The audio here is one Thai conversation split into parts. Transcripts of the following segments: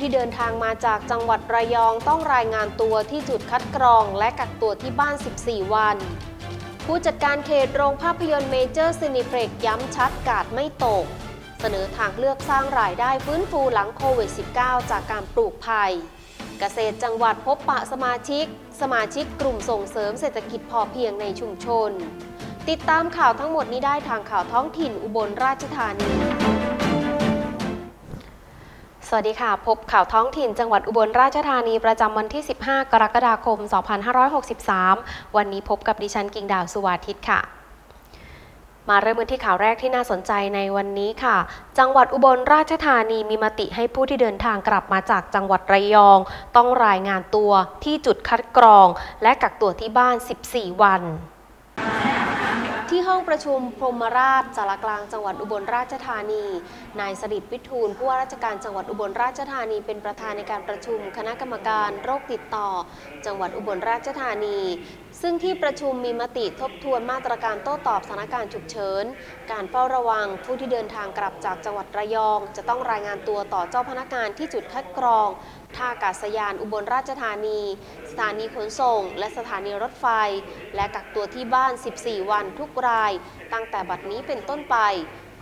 ้ที่เดินทางมาจากจังหวัดระยองต้องรายงานตัวที่จุดคัดกรองและกักตัวที่บ้าน 14 วัน ผู้จัดการเขตโรงภาพยนตร์เมเจอร์ซินิเพล็กย้ำชัดกาดไม่ตก เสนอทางเลือกสร้างรายได้ฟื้นฟูหลังโควิด -19 จากการปลูกไผ่เกษตรจังหวัดพบปะสมาชิก สมาชิกกลุ่มส่งเสริมเศรษฐกิจพอเพียงในชุมชน ติดตามข่าวทั้งหมดนี้ได้ทางข่าวท้องถิ่นอุบลราชธานี สวัสดีค่ะ พบข่าวท้องถิ่นจังหวัดอุบลราชธานีประจำวันที่ 15 กรกฎาคม 2563 วันนี้พบกับดิฉันกิ่งดาวสุวาทิตค่ะ มาเริ่มกันที่ข่าวแรกที่น่าสนใจในวันนี้ค่ะ จังหวัดอุบลราชธานีมีมติให้ผู้ที่เดินทางกลับมาจากจังหวัดระยอง ต้องรายงานตัวที่จุดคัดกรอง และกักตัวที่บ้าน 14 วัน ที่ห้องประชุมพรหมราชสารกลางจังหวัดอุบลราชธานี นายสดิตวิทูลผู้ว่าราชการจังหวัดอุบลราชธานี เป็นประธานในการประชุมคณะกรรมการโรคติดต่อ จังหวัดอุบลราชธานี ซึ่งที่ประชุมมีมติทบทวนมาตรการโต้ตอบสถานการณ์ฉุกเฉิน การเฝ้าระวังผู้ที่เดินทางกลับจากจังหวัดระยอง จะต้องรายงานตัวต่อเจ้าพนักงานที่จุดคัดกรอง ท่าอากาศยานอุบลราชธานี สถานีขนส่ง และสถานีรถไฟ และกักตัวที่บ้าน 14 วันทุกราย ตั้งแต่บัดนี้เป็นต้นไป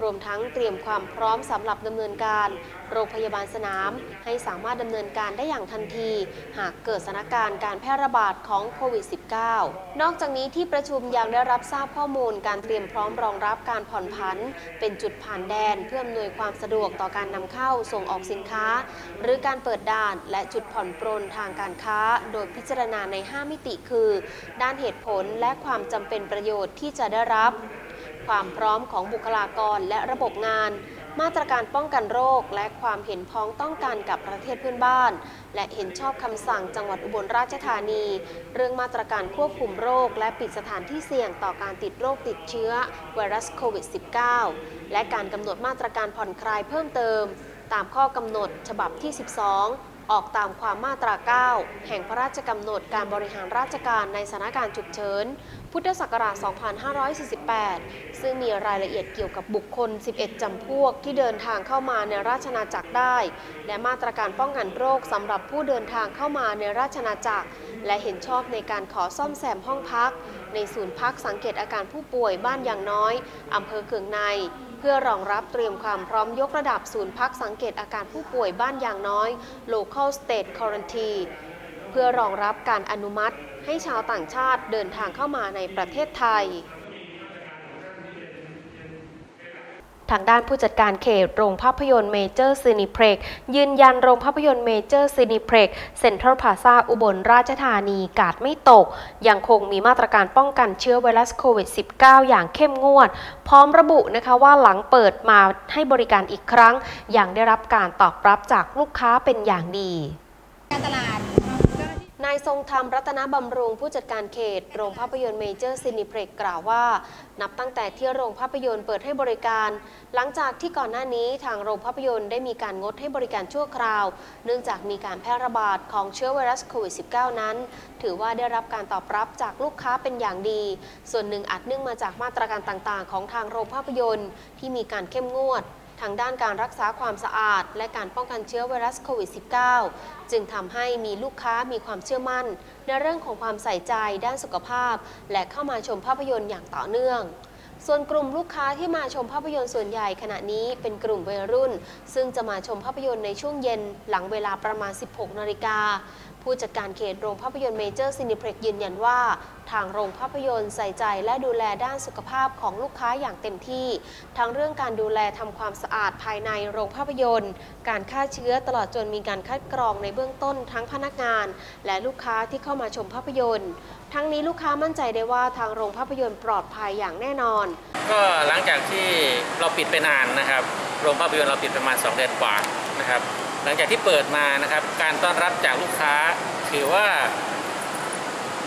รวมทั้งเตรียมความพร้อมสำหรับดำเนินการ โรงพยาบาลสนาม ให้สามารถดำเนินการได้อย่างทันที หากเกิดสถานการณ์การแพร่ระบาดของโควิด -19 นอกจากนี้ที่ประชุมยังได้รับทราบข้อมูลการเตรียมพร้อมรองรับการผ่อนผัน เป็นจุดผ่านแดนเพื่ออำนวยความสะดวกต่อการนำเข้าส่งออกสินค้า หรือการเปิดด่านและจุดผ่อนปรนทางการค้า โดยพิจารณาใน 5 มิติคือ ด้านเหตุผลและความจำเป็นประโยชน์ที่จะได้รับ ความพร้อมของบุคลากรและระบบงาน มาตรการป้องกันโรค และความเห็นพ้องต้องกันกับประเทศเพื่อนบ้าน และเห็นชอบคำสั่งจังหวัดอุบลราชธานี เรื่องมาตรการควบคุมโรค และปิดสถานที่เสี่ยงต่อการติดโรคติดเชื้อไวรัสโควิด -19 และการกำหนดมาตรการผ่อนคลายเพิ่มเติม ตามข้อกำหนดฉบับที่ 12ออกตามความมาตรา 9 แห่งพระราชกำหนดการบริหารราชการในสถานการณ์ฉุกเฉิน พุทธศักราช 2548 ซึ่งมีรายละเอียดเกี่ยวกับบุคคล 11 จำพวกที่เดินทางเข้ามาในราชนาจักรได้ และมาตรการป้องกันโรคสำหรับผู้เดินทางเข้ามาในราชนาจักร และเห็นชอบในการขอซ่อมแซมห้องพัก ในศูนย์พักสังเกตอาการผู้ป่วยบ้านอย่างน้อยอำเภอเคืองใน เพื่อรองรับเตรียมความพร้อมยกระดับศูนย์พักสังเกตอาการผู้ป่วยบ้านอย่างน้อย local state quarantine เพื่อรองรับการอนุมัติ ให้ชาวต่างชาติเดินทางเข้ามาในประเทศไทย ทางด้านผู้จัดการเขตโรงภาพยนตร์เมเจอร์ซินิเพล็กยืนยันโรงภาพยนตร์เมเจอร์ซินิเพล็กเซ็นทรัลพาซาอุบลราชธานีกาดไม่ตก ยังคงมีมาตรการป้องกันเชื้อไวรัสโควิด -19 อย่างเข้มงวด พร้อมระบุนะคะว่าหลังเปิดมาให้บริการอีกครั้งอย่างได้รับการตอบรับจากลูกค้าเป็นอย่างดี การตลาด นายทรงธรรมรัตนบำรุงผู้จัดการเขต โรงภาพยนตร์เมเจอร์ซินิเพล็กกล่าวว่า นับตั้งแต่ที่โรงภาพยนตร์เปิดให้บริการ หลังจากที่ก่อนหน้านี้ทางโรงภาพยนตร์ได้มีการงดให้บริการชั่วคราว เนื่องจากมีการแพร่ระบาดของเชื้อไวรัสโควิด -19 นั้น ถือว่าได้รับการตอบรับจากลูกค้าเป็นอย่างดี ส่วนหนึ่งอาจเนื่องมาจากมาตรการต่างๆ ของทางโรงภาพยนตร์ ที่มีการเข้มงวดทางด้านการรักษาความสะอาด และการป้องกันเชื้อไวรัสโควิด -19 จึงทำให้มีลูกค้ามีความเชื่อมั่น ในเรื่องของความใส่ใจด้านสุขภาพ และเข้ามาชมภาพยนตร์อย่างต่อเนื่องส่วนกลุ่มลูกค้าที่มาชมภาพยนตร์ส่วนใหญ่ขณะนี้เป็นกลุ่มวัยรุ่น ซึ่งจะมาชมภาพยนตร์ในช่วงเย็นหลังเวลาประมาณ 16 นาฬิกา ผู้จัดการเขตโรงภาพยนตร์เมเจอร์ซินิเพล็กยืนยันว่า ทางโรงภาพยนตร์ใส่ใจและดูแลด้านสุขภาพของลูกค้าอย่างเต็มที่ ทั้งเรื่องการดูแลทำความสะอาดภายในโรงภาพยนตร์ การฆ่าเชื้อตลอดจนมีการคัดกรองในเบื้องต้นทั้งพนักงาน และลูกค้าที่เข้ามาชมภาพยนตร์ ทั้งนี้ลูกค้ามั่นใจได้ว่าทางโรงภาพยนตร์ปลอดภัยอย่างแน่นอน ก็หลังจากที่เราปิดไปนานนะครับ โรงภาพยนตร์เราปิดประมาณ 2 เดือนกว่านะครับ หลังจากที่เปิดมานะครับ การต้อนรับจากลูกค้าถือว่า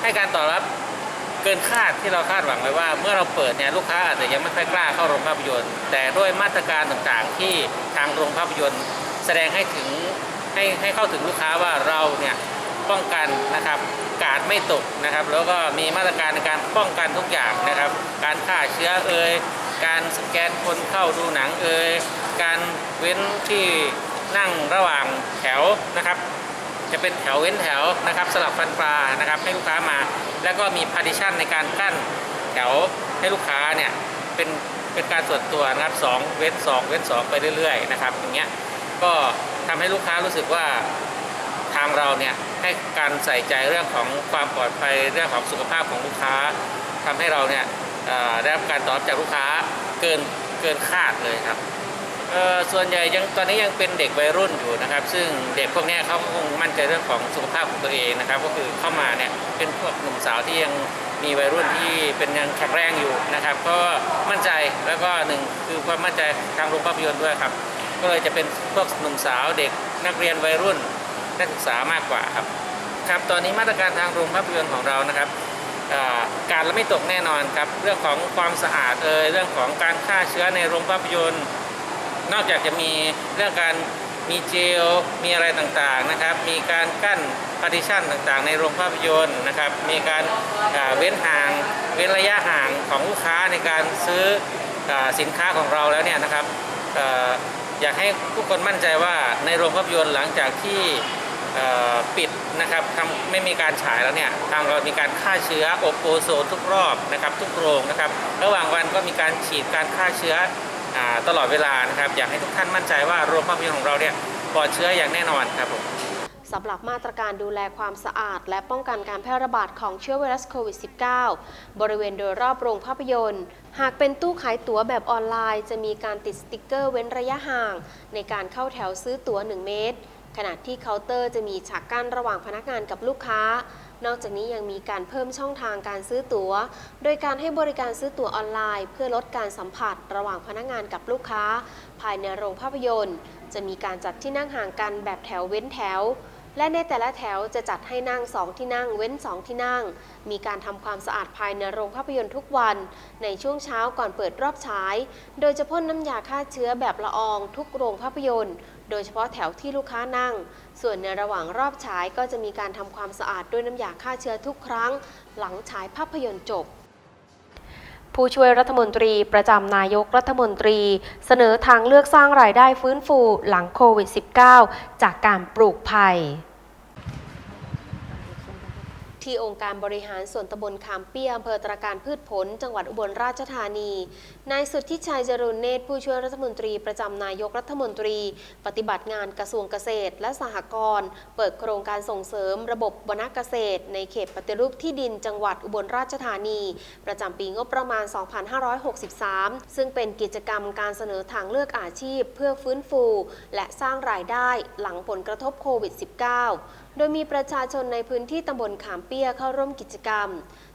ให้การตอบรับ เกินคาดที่เราคาดหวังไว้ว่า เมื่อเราเปิดเนี่ยลูกค้าอาจจะยังไม่ค่อยกล้าเข้าโรงภาพยนตร์ แต่ด้วยมาตรการต่างๆ ที่ทางโรงภาพยนตร์ แสดงให้ถึงให้ให้เข้าถึงลูกค้าว่าเราเนี่ยป้องกันนะครับการไม่ตกนะครับ แล้วก็มีมาตรการในการป้องกันทุกอย่างนะครับ การฆ่าเชื้อเอ่ยการสแกนคนเข้าดูหนังเอ่ยการเว้นที่นั่งระหว่างแถวนะครับ จะเป็นแถวเว้นแถวนะครับสลับฟันปลานะครับให้ลูกค้ามา แล้วก็มี partition ในการกั้นแถวให้ลูกค้าเนี่ยเป็นเป็นการส่วนตัวนะครับสองเว้นสองเว้นสองไปเรื่อยๆนะครับอย่างเงี้ยก็ทำให้ลูกค้ารู้สึกว่าทางเราเนี่ยให้การใส่ใจเรื่องของความปลอดภัยเรื่องของสุขภาพของลูกค้าทำให้เราเนี่ยได้รับการตอบจากลูกค้าเกินเกินคาดเลยครับ เอ่อส่วนใหญ่ยังตอนนี้ยังเป็นเด็กวัยรุ่นอยู่นะครับ ซึ่งเด็กพวกเนี้ยเขาคงมั่นใจเรื่องของสุขภาพของตัวเองนะครับ ก็คือเข้ามาเนี่ยเป็นพวกหนุ่มสาวที่ยังมีวัยรุ่นที่เป็นยังแข็งแรงอยู่นะครับ ก็มั่นใจแล้วก็หนึ่งคือความมั่นใจทางโรงภาพยนตร์ด้วยครับ ก็เลยจะเป็นพวกหนุ่มสาวเด็กนักเรียนวัยรุ่นนักศึกษามากกว่าครับครับ ตอนนี้มาตรการทางโรงภาพยนตร์ของเรานะครับเอ่อการละไม่ตกแน่นอนครับ เรื่องของความสะอาดเอ่ยเรื่องของการฆ่าเชื้อในโรงภาพยนตร์ นอกจากจะมีเรื่องการมีเจล มีอะไรต่างๆนะครับ มีการกั้น partition ต่างๆ ในโรงภาพยนตร์นะครับ มีการเว้นห่าง เว้นระยะห่างของลูกค้าในการซื้ออสินค้าของเราแล้วเนี่ยนะครับออยากให้ทุกคนมั่นใจว่าในโรงภาพยนตร์หลังจากที่ปิดนะครับทำไม่มีการฉายแล้วเนี่ยทางเรามีการฆ่าเชื้ออบโอโซนทุกรอบนะครับทุกโรงนะครับ ระหว่างวันก็มีการฉีดการฆ่าเชื้อ ตลอดเวลานะครับ อยากให้ทุกท่านมั่นใจว่าโรงภาพยนตร์ของเราเนี่ยปลอดเชื้ออย่างแน่นอนครับผมสำหรับมาตรการดูแลความสะอาด และป้องกันการแพร่ระบาดของเชื้อไวรัสโควิด -19 บริเวณโดยรอบโรงภาพยนตร์ หากเป็นตู้ขายตั๋วแบบออนไลน์ จะมีการติดสติกเกอร์เว้นระยะห่าง ในการเข้าแถวซื้อตั๋ว 1 เมตร ขณะที่เคาน์เตอร์จะมีฉากกั้นระหว่างพนักงานกับลูกค้า นอกจากนี้ยังมีการเพิ่มช่องทางการซื้อตั๋ว โดยการให้บริการซื้อตั๋วออนไลน์ เพื่อลดการสัมผัสระหว่างพนักงานกับลูกค้า ภายในโรงภาพยนตร์ จะมีการจัดที่นั่งห่างกันแบบแถวเว้นแถวและในแต่ละแถวจะจัดให้นั่ง 2 ที่นั่ง เว้น 2 ที่นั่ง มีการทำความสะอาดภายในโรงภาพยนตร์ทุกวัน ในช่วงเช้าก่อนเปิดรอบฉาย โดยจะพ่นน้ำยาฆ่าเชื้อแบบละอองทุกโรงภาพยนตร์ โดยเฉพาะแถวที่ลูกค้านั่ง ส่วนในระหว่างรอบฉายก็จะมีการทำความสะอาดด้วยน้ำยาฆ่าเชื้อทุกครั้ง หลังฉายภาพยนตร์จบผู้ช่วยรัฐมนตรีประจำนายกรัฐมนตรี เสนอทางเลือกสร้างรายได้ฟื้นฟูหลังโควิด -19 จากการปลูกไผ่ ที่องค์การบริหารส่วนตำบลขามเปี้ยอำเภอตราการพืชผล จังหวัดอุบลราชธานี นายสุทธิชัยจรุนเนตรผู้ช่วยรัฐมนตรีประจำนายกรัฐมนตรี ปฏิบัติงานกระทรวงเกษตร และสหกรณ์เปิดโครงการส่งเสริมระบบวนเกษตร ในเขตปฏิรูปที่ดินจังหวัดอุบลราชธานี ประจำปีงบประมาณ 2563 ซึ่งเป็นกิจกรรมการเสนอทางเลือกอาชีพ เพื่อฟื้นฟู และสร้างรายได้หลังผลกระทบโควิด -19 โดยมีประชาชนในพื้นที่ตำบลขามเปียเข้าร่วมกิจกรรม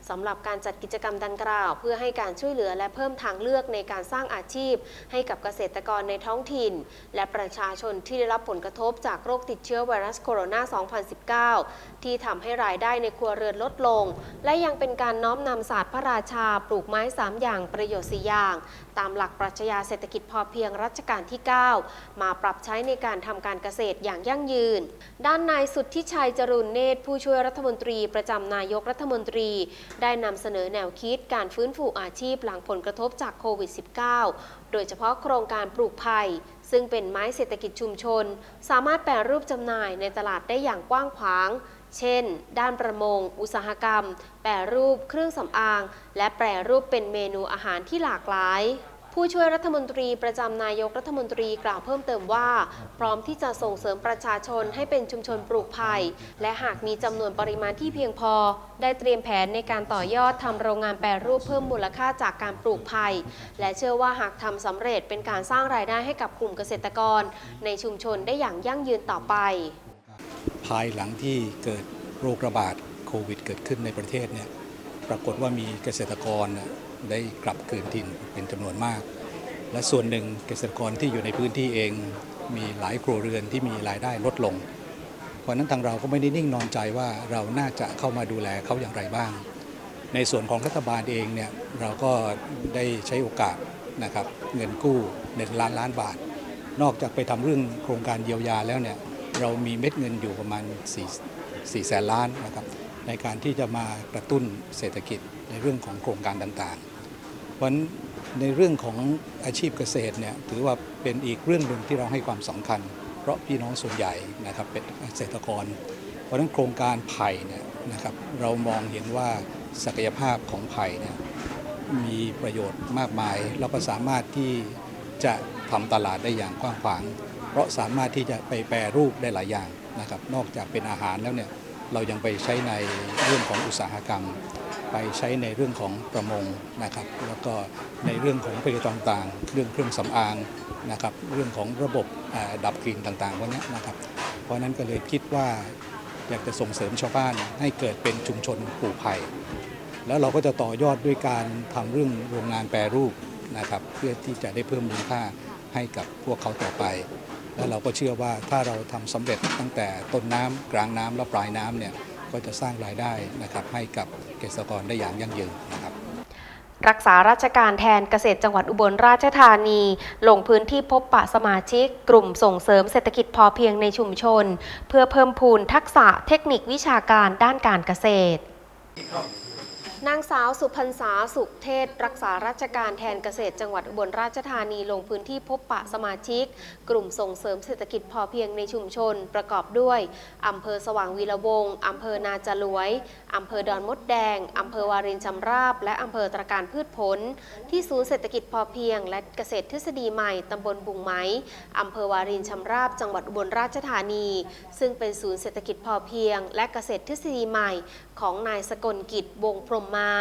สำหรับการจัดกิจกรรมดังกล่าว เพื่อให้การช่วยเหลือและเพิ่มทางเลือกในการสร้างอาชีพ ให้กับเกษตรกรในท้องถิ่น และประชาชนที่ได้รับผลกระทบจากโรคติดเชื้อไวรัสโคโรนา 2019 ที่ทำให้รายได้ในครัวเรือนลดลง และยังเป็นการน้อมนำศาสตร์พระราชาปลูกไม้ 3 อย่างประโยชน์4อย่าง ตามหลักปรัชญาเศรษฐกิจพอเพียงรัชกาลที่ 9 มาปรับใช้ในการทำการเกษตรอย่างยั่งยืน ด้านนายสุทธิชัยจรุนเนตร ผู้ช่วยรัฐมนตรีประจำนายกรัฐมนตรี ได้นำเสนอแนวคิดการฟื้นฟูอาชีพหลังผลกระทบจากโควิด -19 โดยเฉพาะโครงการปลูกไผ่ซึ่งเป็นไม้เศรษฐกิจชุมชน สามารถแปรรูปจำหน่ายในตลาดได้อย่างกว้างขวาง เช่น ด้านประมง อุตสาหกรรม แปรรูป เครื่องสำอาง และแปรรูปเป็นเมนูอาหารที่หลากหลายผู้ช่วยรัฐมนตรีประจำนายกรัฐมนตรีกล่าวเพิ่มเติมว่า พร้อมที่จะส่งเสริมประชาชนให้เป็นชุมชนปลูกไผ่และหากมีจำนวนปริมาณที่เพียงพอ ได้เตรียมแผนในการต่อยอดทำโรงงานแปรรูปเพิ่มมูลค่าจากการปลูกไผ่และเชื่อว่าหากทำสำเร็จเป็นการสร้างรายได้ให้กับกลุ่มเกษตรกร ในชุมชนได้อย่างยั่งยืนต่อไป ภายหลังที่เกิดโรคระบาดโควิด เกิดขึ้นในประเทศเนี่ยปรากฏว่ามีเกษตรกรได้กลับคืนถิ่นเป็นจำนวนมาก และส่วนหนึ่งเกษตรกรที่อยู่ในพื้นที่เอง มีหลายครัวเรือนที่มีรายได้ลดลง เพราะฉะนั้นทางเราก็ไม่ได้นิ่งนอนใจว่าเราน่าจะเข้ามาดูแลเขาอย่างไรบ้าง ในส่วนของรัฐบาลเองเนี่ยเราก็ได้ใช้โอกาสนะครับเงินกู้ 1 ล้านล้านบาท นอกจากไปทำเรื่องโครงการเยียวยาแล้วเนี่ย เรามีเม็ดเงินอยู่ประมาณ4 4แสนล้านนะครับในการที่จะมากระตุ้นเศรษฐกิจในเรื่องของโครงการต่างๆ เพราะฉะนั้นในเรื่องของอาชีพเกษตรเนี่ยถือว่าเป็นอีกเรื่องหนึ่งที่เราให้ความสำคัญ เพราะพี่น้องส่วนใหญ่นะครับเป็นเกษตรกร เพราะฉะนั้นโครงการไผ่เนี่ยนะครับเรามองเห็นว่าศักยภาพของไผ่เนี่ยมีประโยชน์มากมาย แล้วก็สามารถที่จะทำตลาดได้อย่างกว้างขวาง ราะสามารถที่จะไปแปรรูปได้หลายอย่างนะครับ นอกจากเป็นอาหารแล้วเนี่ยเรายังไปใช้ในเรื่องของอุตสาหกรรม ไปใช้ในเรื่องของประมงนะครับ แล้วก็ในเรื่องของผลิตภัณฑ์ต่างๆเรื่องเครื่องสำอางนะครับ เรื่องของระบบดับกลิ่นต่างๆพวกนี้นะครับ เพราะนั้นก็เลยคิดว่าอยากจะส่งเสริมชาวบ้านให้เกิดเป็นชุมชนปลูกไผ่แล้วเราก็จะต่อยอดด้วยการทำเรื่องโรงงานแปรรูปนะครับ เพื่อที่จะได้เพิ่มมูลค่าให้กับพวกเขาต่อไป แล้วเราก็เชื่อว่าถ้าเราทำสำเร็จตั้งแต่ต้นน้ำกลางน้ำและปลายน้ำเนี่ยก็จะสร้างรายได้นะครับให้กับเกษตรกรได้อย่างยั่งยืนนะครับรักษาราชการแทนเกษตรจังหวัดอุบลราชธานี ลงพื้นที่พบปะสมาชิก กลุ่มส่งเสริมเศรษฐกิจพอเพียงในชุมชน เพื่อเพิ่มพูนทักษะเทคนิควิชาการด้านการเกษตร นางสาวสุพรรษาสุขเทศ รักษาราชการแทนเกษตรจังหวัดอุบลราชธานีลงพื้นที่พบปะสมาชิก กลุ่มส่งเสริมเศรษฐกิจพอเพียงในชุมชน ประกอบด้วยอำเภอสว่างวีระวงศ์อำเภอนาจลวยอำเภอดอนมดแดงอำเภอวารินชำราบ และอำเภอตระการพืชผล ที่ศูนย์เศรษฐกิจพอเพียง และเกษตรทฤษฎีใหม่ตำบลบุงไหมอำเภอวารินชำราบ จังหวัดอุบลราชธานี ซึ่งเป็นศูนย์เศรษฐกิจพอเพียง และเกษตรทฤษฎีใหม่ ของนายสกลกิจวงพรมมา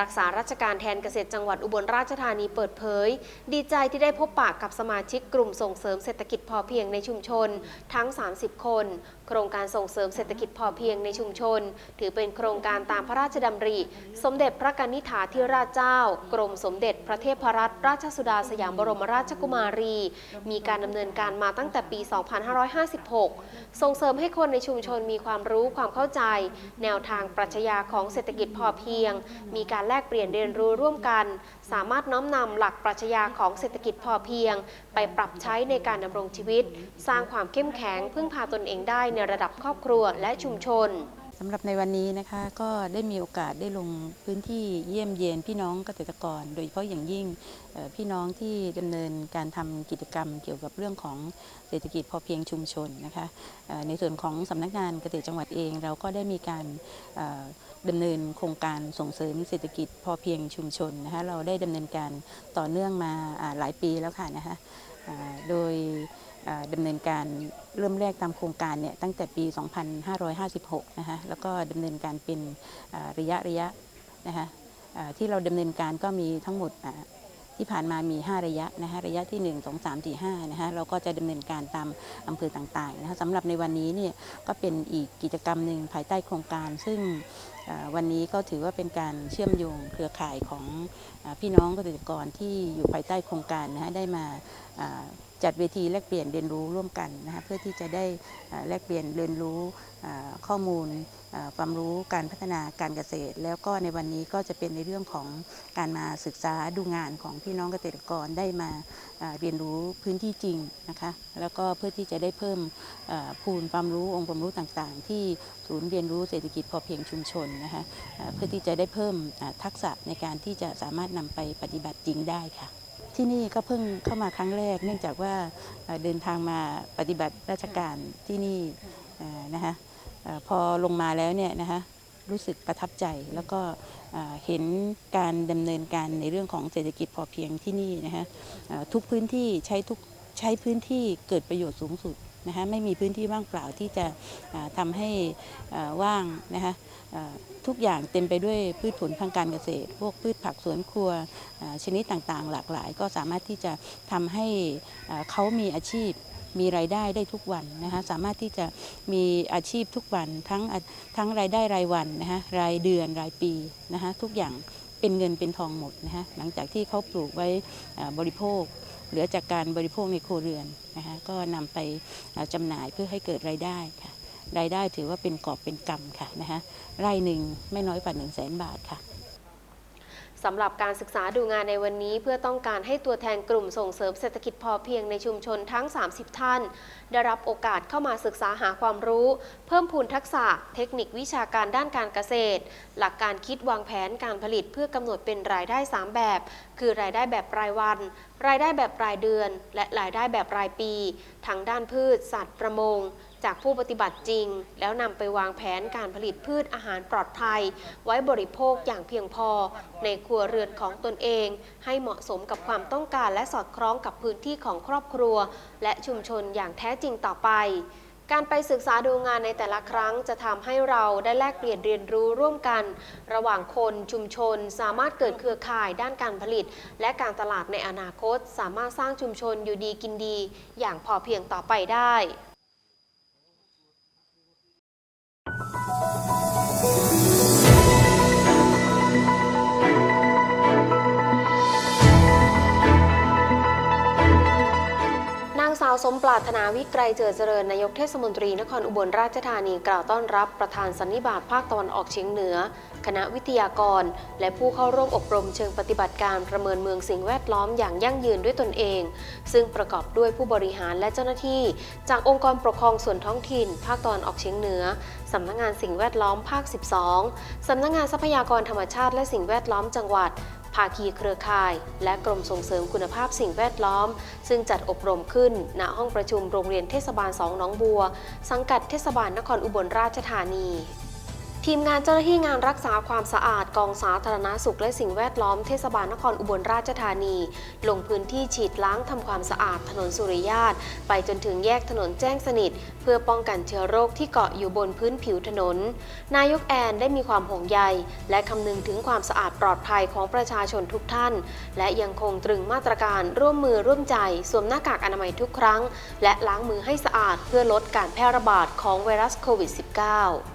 รักษาราชการแทนเกษตรจังหวัดอุบลราชธานีเปิดเผย ดีใจที่ได้พบปะกับสมาชิกกลุ่มส่งเสริมเศรษฐกิจพอเพียงในชุมชนทั้ง 30 คนโครงการส่งเสริมเศรษฐกิจพอเพียงในชุมชน ถือเป็นโครงการตามพระราชดำริ สมเด็จพระกนิษฐาธิราชเจ้า กรมสมเด็จพระเทพรัตนราชสุดาสยามบรมราชกุมารี มีการดำเนินการมาตั้งแต่ปี 2556 ส่งเสริมให้คนในชุมชนมีความรู้ความเข้าใจ แนวทางปรัชญาของเศรษฐกิจพอเพียง มีการแลกเปลี่ยนเรียนรู้ร่วมกัน สามารถน้อมนำหลักปรัชญาของเศรษฐกิจพอเพียง ไปปรับใช้ในการดำรงชีวิต สร้างความเข้มแข็งพึ่งพาตนเองได้ในระดับครอบครัวและชุมชนสำหรับในวันนี้นะคะก็ได้มีโอกาสได้ลงพื้นที่เยี่ยมเยียนพี่น้องเกษตรกร โดยเฉพาะอย่างยิ่งพี่น้องที่ดำเนินการทำกิจกรรมเกี่ยวกับเรื่องของเศรษฐกิจพอเพียงชุมชนนะคะในส่วนของสำนักงานเกษตรจังหวัดเอง เราก็ได้มีการเอ่อดำเนินโครงการส่งเสริมเศรษฐกิจพอเพียงชุมชนนะคะเราได้ดำเนินการต่อเนื่องมาหลายปีแล้วค่ะนะคะ โดยดำเนินการเริ่มแรกตามโครงการเนี่ยตั้งแต่ปี 2556 นะคะแล้วก็ดำเนินการเป็นระยะระยะนะคะที่เราดำเนินการก็มีทั้งหมด ที่ผ่านมามี 5 ระยะนะคะระยะที่ 1 2 3 4 5นะคะเราก็จะดำเนินการตามอำเภอต่างๆนะคะสำหรับในวันนี้เนี่ยก็เป็นอีกกิจกรรมหนึ่งภายใต้โครงการ ซึ่งวันนี้ก็ถือว่าเป็นการเชื่อมโยงเครือข่ายของพี่น้องเกษตรกรที่อยู่ภายใต้โครงการนะคะได้มา จัดเวทีแลกเปลี่ยนเรียนรู้ร่วมกันนะคะเพื่อที่จะได้แลกเปลี่ยนเรียนรู้ข้อมูลความรู้การพัฒนาการเกษตร แล้วก็ในวันนี้ก็จะเป็นในเรื่องของการมาศึกษาดูงานของพี่น้องเกษตรกรได้มาเรียนรู้พื้นที่จริงนะคะแล้วก็เพื่อที่จะได้เพิ่มอ่าพูนความรู้องค์ความรู้ต่างๆ ที่ศูนย์เรียนรู้เศรษฐกิจพอเพียงชุมชนนะคะเพื่อที่จะได้เพิ่มทักษะในการที่จะสามารถนำไปปฏิบัติจริงได้ค่ะ ที่นี่ก็เพิ่งเข้ามาครั้งแรก เนื่องจากว่าเดินทางมาปฏิบัติราชการที่นี่นะคะพอลงมาแล้วเนี่ยนะคะรู้สึกประทับใจแล้วก็เห็นการดำเนินการในเรื่องของเศรษฐกิจพอเพียงที่นี่นะคะทุกพื้นที่ใช้ทุกใช้พื้นที่เกิดประโยชน์สูงสุดนะคะไม่มีพื้นที่ว่างเปล่าที่จะอ่าทำให้ว่างนะคะ ทุกอย่างเต็มไปด้วยพืชผลทางการเกษตร พวกพืชผักสวนครัวชนิดต่างๆ หลากหลาย ก็สามารถที่จะทำให้เขามีอาชีพมีรายได้ได้ทุกวันนะคะสามารถที่จะมีอาชีพทุกวันทั้งทั้งรายได้รายวันนะคะรายเดือนรายปีนะคะทุกอย่างเป็นเงินเป็นทองหมดนะคะหลังจากที่เขาปลูกไว้บริโภค เหลือจากการบริโภคในครัวเรือนนะคะก็นำไปอ่าจำหน่ายเพื่อให้เกิดรายได้ค่ะ รายได้ถือว่าเป็นกอบเป็นกำค่ะนะคะไร่หนึ่งไม่น้อยกว่า 1 0 0 0 0แสนบาทค่ะสำหรับการศึกษาดูงานในวันนี้เพื่อต้องการให้ตัวแทนกลุ่มส่งเสริมเศรษฐกิจพอเพียงในชุมชนทั้ง 30 ท่าน ได้รับโอกาสเข้ามาศึกษาหาความรู้ เพิ่มพูนทักษะ เทคนิควิชาการด้านการเกษตร หลักการคิดวางแผนการผลิตเพื่อกำหนดเป็นรายได้ 3 แบบ คือรายได้แบบรายวัน รายได้แบบรายเดือน และรายได้แบบรายปี ทั้งด้านพืช สัตว์ประมง จากผู้ปฏิบัติจริง แล้วนำไปวางแผนการผลิตพืชอาหารปลอดภัย ไว้บริโภคอย่างเพียงพอ ในครัวเรือนของตนเอง ให้เหมาะสมกับความต้องการและสอดคล้องกับพื้นที่ของครอบครัว และชุมชนอย่างแท้จริงต่อไปการไปศึกษาดูงานในแต่ละครั้งจะทำให้เราได้แลกเปลี่ยนเรียนรู้ร่วมกัน ระหว่างคนชุมชน สามารถเกิดเครือข่ายด้านการผลิต และการตลาดในอนาคต สามารถสร้างชุมชนอยู่ดีกินดี อย่างพอเพียงต่อไปได้างสาวสมปรารถนาวิกรเจิดเจริญนายกเทศมนตรีนครอุบลราชธานีกล่าวต้อนรับประธานสันนิบาตภาคตะวันออกเฉียงเหนือ คณะวิทยากร และผู้เข้าร่วมอบรมเชิงปฏิบัติการประเมินเมืองสิ่งแวดล้อมอย่างยั่งยืนด้วยตนเอง ซึ่งประกอบด้วยผู้บริหารและเจ้าหน้าที่ จากองค์กรปกครองส่วนท้องถิ่น ภาคตะวันออกเฉียงเหนือสำนักงานสิ่งแวดล้อมภาค 12สำนักงานทรัพยากรธรรมชาติและสิ่งแวดล้อมจังหวัด ภาคีเครือข่าย และกรมส่งเสริมคุณภาพสิ่งแวดล้อม ซึ่งจัดอบรมขึ้น ณ ห้องประชุมโรงเรียนเทศบาลสองน้องบัว สังกัดเทศบาลนครอุบลราชธานี ทีมงานเจ้าหน้าที่งานรักษาความสะอาดกองสาธารณาสุขและสิ่งแวดล้อมเทศบาลนครอุบลราชธานี ลงพื้นที่ฉีดล้างทำความสะอาดถนนสุริยาตไปจนถึงแยกถนนแจ้งสนิท เพื่อป้องกันเชื้อโรคที่เกาะอยู่บนพื้นผิวถนน นายกแอนได้มีความห่วงใย และคำนึงถึงความสะอาดปลอดภัยของประชาชนทุกท่าน และยังคงตรึงมาตรการร่วมมือร่วมใจสวมหน้ากากอนามัยทุกครั้ง และล้างมือให้สะอาดเพื่อลดการแพร่ระบาดของไวรัสโควิด -19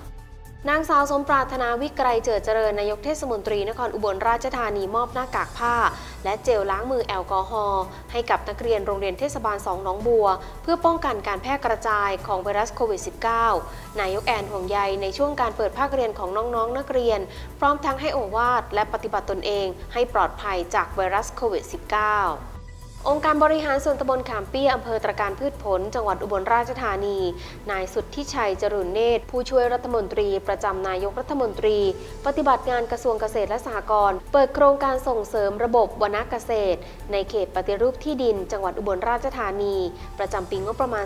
นางสาวสมปรารถนาวิไกรเจิดเจริญนายกเทศมนตรีนครอุบลราชธานีมอบหน้ากากผ้า และเจลล้างมือแอลกอฮอล์ให้กับนักเรียนโรงเรียนเทศบาล2หนองบัว เพื่อป้องกันการแพร่กระจายของไวรัสโควิด -19 นายกแอนห่วงใยในช่วงการเปิดภาคเรียนของน้องๆ นักเรียน พร้อมทั้งให้โอวาทและปฏิบัติตนเองให้ปลอดภัยจากไวรัสโควิด -19 องค์การบริหารส่วนตำบลขามเปี้ยอำเภอตรการพืชผล จังหวัดอุบลราชธานี นายสุทธิชัยจรุนเนตร ผู้ช่วยรัฐมนตรี ประจำนายกรัฐมนตรี ปฏิบัติงานกระทรวงเกษตรและสหกรณ์เปิดโครงการส่งเสริมระบบวนาเกษตร ในเขตปฏิรูปที่ดิน จังหวัดอุบลราชธานี ประจำปีงบประมาณ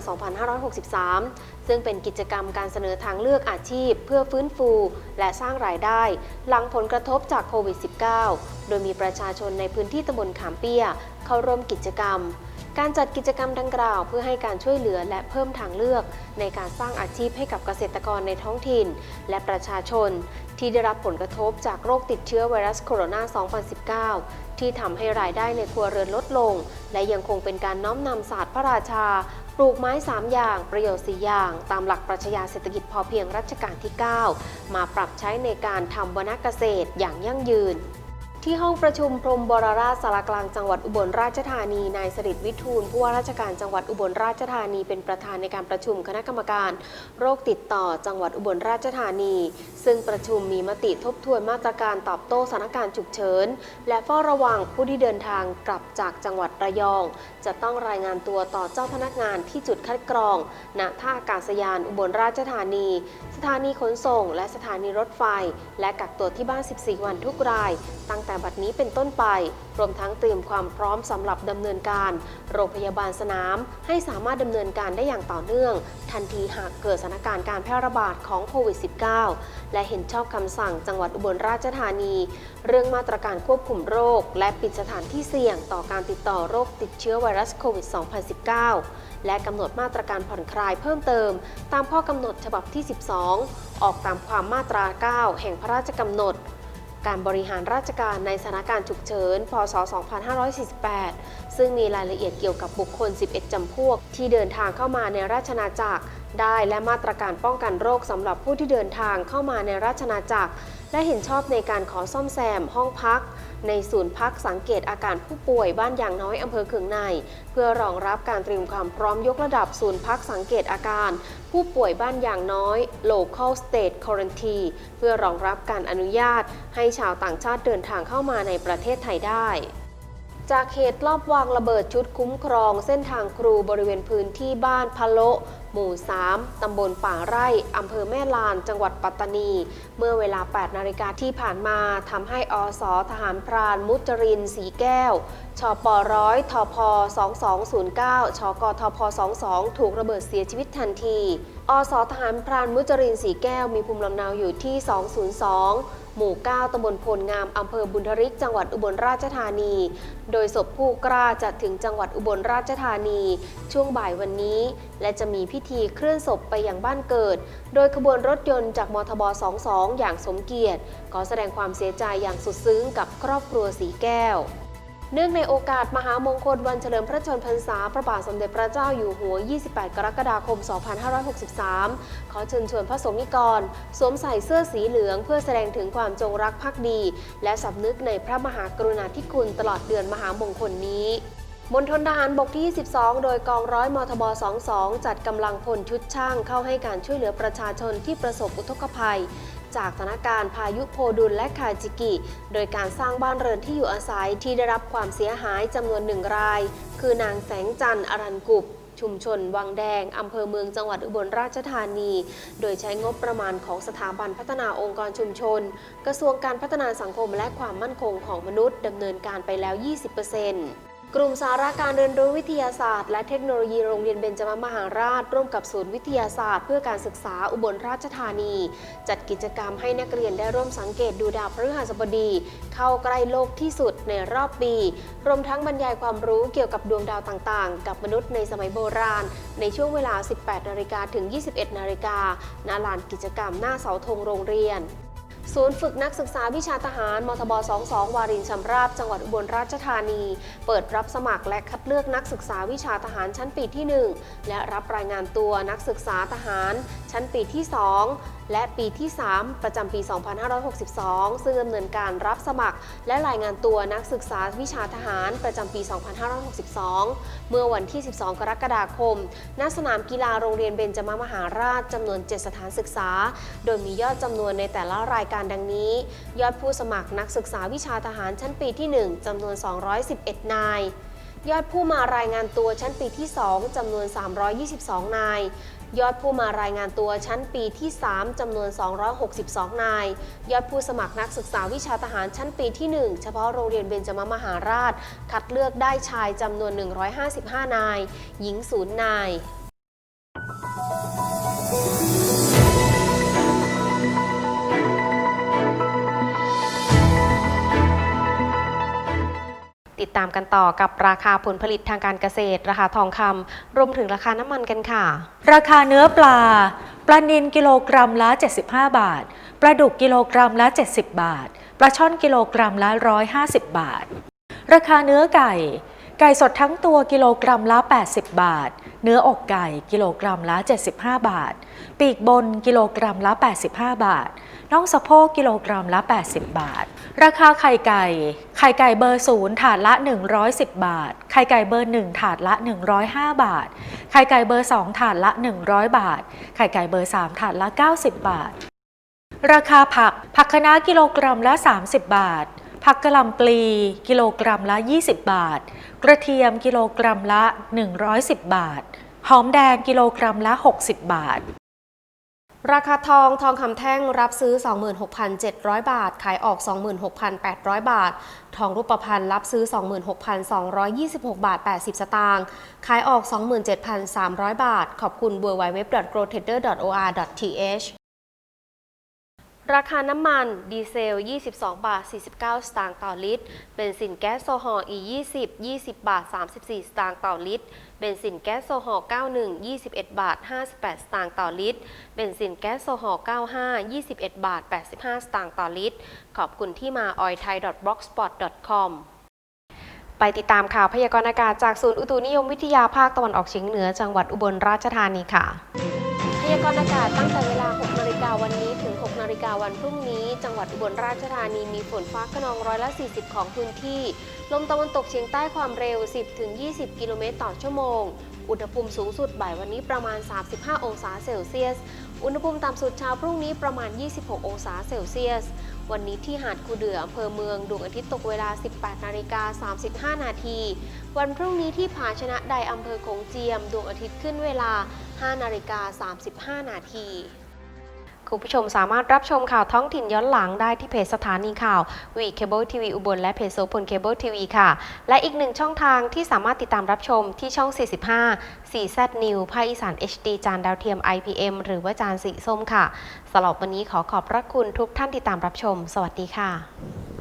2563 ซึ่งเป็นกิจกรรมการเสนอทางเลือกอาชีพ เพื่อฟื้นฟู และสร้างรายได้ หลังผลกระทบจากโควิด -19 โดยมีประชาชนในพื้นที่ตำบลขามเปี้ย เข้าร่วมกิจกรรม การจัดกิจกรรมดังกล่าว เพื่อให้การช่วยเหลือและเพิ่มทางเลือก ในการสร้างอาชีพให้กับเกษตรกรในท้องถิ่น และประชาชน ที่ได้รับผลกระทบจากโรคติดเชื้อไวรัสโคโรนา 2019 ที่ทำให้รายได้ในครัวเรือนลดลง และยังคงเป็นการน้อมนำศาสตร์พระราชา ปลูกไม้ 3 อย่าง ประโยชน์ 4 อย่าง ตามหลักปรัชญาเศรษฐกิจพอเพียงรัชกาลที่ 9 มาปรับใช้ในการทำวนเกษตรอย่างยั่งยืน ที่ห้องประชุมพรมบรราชสารกลางจังหวัดอุบลราชธานี นายสริตวิทูลผู้ว่าราชการจังหวัดอุบลราชธานีเป็นประธานในการประชุมคณะกรรมการ โรคติดต่อจังหวัดอุบลราชธานี ซึ่งประชุมมีมติทบทวนมาตรการตอบโต้สถานการณ์ฉุกเฉิน และเฝ้าระวังผู้ที่เดินทางกลับจากจังหวัดระยอง จะต้องรายงานตัวต่อเจ้าพนักงานที่จุดคัดกรอง ณ ท่าอากาศยานอุบลราชธานี สถานีขนส่ง และสถานีรถไฟ และกักตัวที่บ้าน 14 วันทุกราย ตั้งแต่บัดนี้เป็นต้นไป รวมทั้งเตรียมความพร้อมสำหรับดำเนินการ โรงพยาบาลสนาม ให้สามารถดำเนินการได้อย่างต่อเนื่อง ทันทีหากเกิดสถานการณ์การแพร่ระบาดของโควิด -19 และเห็นชอบคำสั่งจังหวัดอุบลราชธานี เรื่องมาตรการควบคุมโรค และปิดสถานที่เสี่ยงต่อการติดต่อโรคติดเชื้อไวรัสโควิด 2019 และกำหนดมาตรการผ่อนคลายเพิ่มเติม ตามข้อกำหนดฉบับที่ 12 ออกตามความมาตรา 9 แห่งพระราชกำหนด การบริหารราชการในสถานการณ์ฉุกเฉิน พศ 2548 ซึ่งมีรายละเอียดเกี่ยวกับบุคคล 11 จำพวก ที่เดินทางเข้ามาในราชนาจักร ได้และมาตรการป้องกันโรคสำหรับผู้ที่เดินทางเข้ามาในราชนาจักร และเห็นชอบในการขอซ่อมแซมห้องพัก ในศูนย์พักสังเกตอาการผู้ป่วยบ้านยางน้อยอำเภอเขืองใน เพื่อรองรับการเตรียมความพร้อมยกระดับศูนย์พักสังเกตอาการ ผู้ป่วยบ้านยางน้อย local state quarantine เพื่อรองรับการอนุญาต ให้ชาวต่างชาติเดินทางเข้ามาในประเทศไทยได้ จากเหตุลอบวางระเบิดชุดคุ้มครองเส้นทางครูบริเวณพื้นที่บ้านพะโลหมู่ 3 ตำบลป่าไร่ อำเภอแม่ลาน จังหวัดปัตตานี เมื่อเวลา 8 นาฬิกาที่ผ่านมา ทำให้อสทหารพราน มุจริน สีแก้ว ชปร้อยทพ 2209 ชกทพ 22 ถูกระเบิดเสียชีวิตทันที อสทหารพราน มุจริน สีแก้ว มีภูมิลำเนาอยู่ที่ 202 หมู่ 9ตำบลโพลงามอำเภอบุญทริก จังหวัดอุบลราชธานี โดยศพผู้กล้าจะถึงจังหวัดอุบลราชธานี ช่วงบ่ายวันนี้ และจะมีพิธีเคลื่อนศพไปยังบ้านเกิด โดยขบวนรถยนต์จากมทบ 22 อย่างสมเกียรติ ขอแสดงความเสียใจอย่างสุดซึ้งกับครอบครัวสีแก้ว เนื่องในโอกาสมหามงคลวันเฉลิมพระชนพรรษาพระบาทสมเด็จพระเจ้าอยู่หัว 28 กรกฎาคม 2563 ขอเชิญชวนพระสงฆ์นิกร สวมใส่เสื้อสีเหลือง เพื่อแสดงถึงความจงรักภักดี และสำนึกในพระมหากรุณาธิคุณตลอดเดือนมหามงคลนี้มณฑลทหารบกที่ 22 โดยกองร้อยมทบ 22 จัดกำลังพลชุดช่างเข้าให้การช่วยเหลือประชาชนที่ประสบอุทกภัย จากสถานการณ์พายุโพดุลและคาจิกิ โดยการสร้างบ้านเรือนที่อยู่อาศัยที่ได้รับความเสียหายจำนวนหนึ่งราย คือนางแสงจันทร์อรันกุบชุมชน วังแดง อำเภอเมืองจังหวัดอุบลราชธานี โดยใช้งบประมาณของสถาบันพัฒนาองค์กรชุมชน กระทรวงการพัฒนาสังคมและความมั่นคงของมนุษย์ดำเนินการไปแล้ว 20% กลุ่มสาระการเรียนรู้วิทยาศาสตร์ และเทคโนโลยีโรงเรียนเบญจมมหาราช ร่วมกับศูนย์วิทยาศาสตร์ เพื่อการศึกษาอุบลราชธานี จัดกิจกรรมให้นักเรียนได้ร่วมสังเกตดูดาวพฤหัสบดี เข้าใกล้โลกที่สุดในรอบปี รวมทั้งบรรยายความรู้เกี่ยวกับดวงดาวต่างๆ กับมนุษย์ในสมัยโบราณ ในช่วงเวลา 18 นาฬิกาถึง 21 นาฬิกาณลานกิจกรรมหน้าเสาธงโรงเรียน ศูนย์ฝึกนักศึกษาวิชาทหาร มทบ 22 วารินชำราบ จังหวัดอุบลราชธานี เปิดรับสมัครและคัดเลือกนักศึกษาวิชาทหารชั้นปีที่ 1 และรับรายงานตัวนักศึกษาทหาร ชั้นปีที่ 2 และปีที่ 3 ประจำปี 2562 ซึ่งดำเนินการรับสมัคร และรายงานตัวนักศึกษาวิชาทหารประจำปี 2562 เมื่อวันที่ 12 กรกฎาคม ณ สนามกีฬาโรงเรียนเบญจมมหาราชจำนวน 7 สถานศึกษา โดยมียอดจำนวนในแต่ละรายการดังนี้ ยอดผู้สมัครนักศึกษาวิชาทหารชั้นปีที่ 1จำนวน 211 นาย ยอดผู้มารายงานตัวชั้นปีที่ 2จำนวน 322 นาย ยอดผู้มารายงานตัวชั้นปีที่ 3จำนวน 262 นาย ยอดผู้สมัครนักศึกษาวิชาทหารชั้นปีที่ 1 เฉพาะโรงเรียนเบญจมมหาราช คัดเลือกได้ชายจำนวน 155 นาย หญิงศูนย์นาย ตามกันต่อกับราคาผลผลิตทางการเกษตร ราคาทองคำรวมถึงราคาน้ำมันกันค่ะ ราคาเนื้อปลา ปลานิลกิโลกรัมละ 75 บาท ปลาดุกกิโลกรัมละ 70 บาท ปลาช่อนกิโลกรัมละ 150 บาท ราคาเนื้อไก่ ไก่สดทั้งตัวกิโลกรัมละ 80 บาท เนื้ออกไก่กิโลกรัมละ 75 บาท ปีกบนกิโลกรัมละ 85 บาท น่องสะโพกกิโลกรัมละ 80 บาท ราคาไข่ไก่ ไข่ไก่เบอร์ศูนย์ถาดละ 110 บาท ไข่ไก่เบอร์หนึ่งถาดละ 105 บาท ไข่ไก่เบอร์สองถาดละ 100 บาท ไข่ไก่เบอร์สามถาดละ 90 บาท ราคาผัก ผักคะน้ากิโลกรัมละ 30 บาทผักกะหล่ำปลีกิโลกรัมละ 20 บาท กระเทียมกิโลกรัมละ 110 บาท หอมแดงกิโลกรัมละ 60 บาท ราคาทองทองคำแท่งรับซื้อ 26,700 บาท ขายออก 26,800 บาท ทองรูปพรรณรับซื้อ 26,226 บาท 80 สตางค์ขายออก 27,300 บาท ขอบคุณ w w w g r o w t r a d e r o r t h ราคาน้ำมันดีเซล 22 บาท 49 สตางค์ต่อลิตรเบนซินแก๊สโซฮอล์ E20 20 บาท 34 สตางค์ต่อลิตร เบนซินแก๊สโซฮอล์91 21 บาท 58 สตางค์ต่อลิตร เบนซินแก๊สโซฮอล์95 21 บาท 85 สตางค์ต่อลิตร ขอบคุณที่มา oilthai.blogspot.com ไปติดตามข่าวพยากรณ์อากาศจากศูนย์อุตุนิยมวิทยาภาคตะวันออกเฉียงเหนือจังหวัดอุบลราชธานีค่ะ พยากรณ์อากาศตั้งแต่เวลา 6 นาฬิกาวันนี้ถึง ฬิกาวันพรุ่งนี้ จังหวัดอุบลราชธานีมีฝนฟ้าขนองร้อยละ 40 ของพื้นที่ ลมตะวันตกเฉียงใต้ความเร็ว 10-20 กิโลเมตรต่อชั่วโมง อุณหภูมิสูงสุดบ่ายวันนี้ประมาณ 35 องศาเซลเซียส อุณหภูมิต่ำสุดเช้าพรุ่งนี้ประมาณ 26 องศาเซลเซียส วันนี้ที่หาดคูเดืออำเภอเมืองดวงอาทิตย์ตกเวลา 18นาฬิกา35 นาทีวันพรุ่งนี้ที่ผาชนะใดอำเภอโขงเจียม ดวงอาทิตย์ขึ้นเวลา 5 นาฬิกา 35 นาที คุณผู้ชมสามารถรับชมข่าวท้องถิ่นย้อนหลังได้ที่เพจสถานีข่าววีเคเบิลทีวีอุบลและเพจโซพลเคเบิลทีวีค่ะ และอีกหนึ่งช่องทางที่สามารถติดตามรับชมที่ช่อง 45 4Z New ภาคอีสาน HD จานดาวเทียม IPM หรือว่าจานสีส้มค่ะสำหรับวันนี้ขอขอบพระคุณทุกท่านที่ตามรับชม สวัสดีค่ะ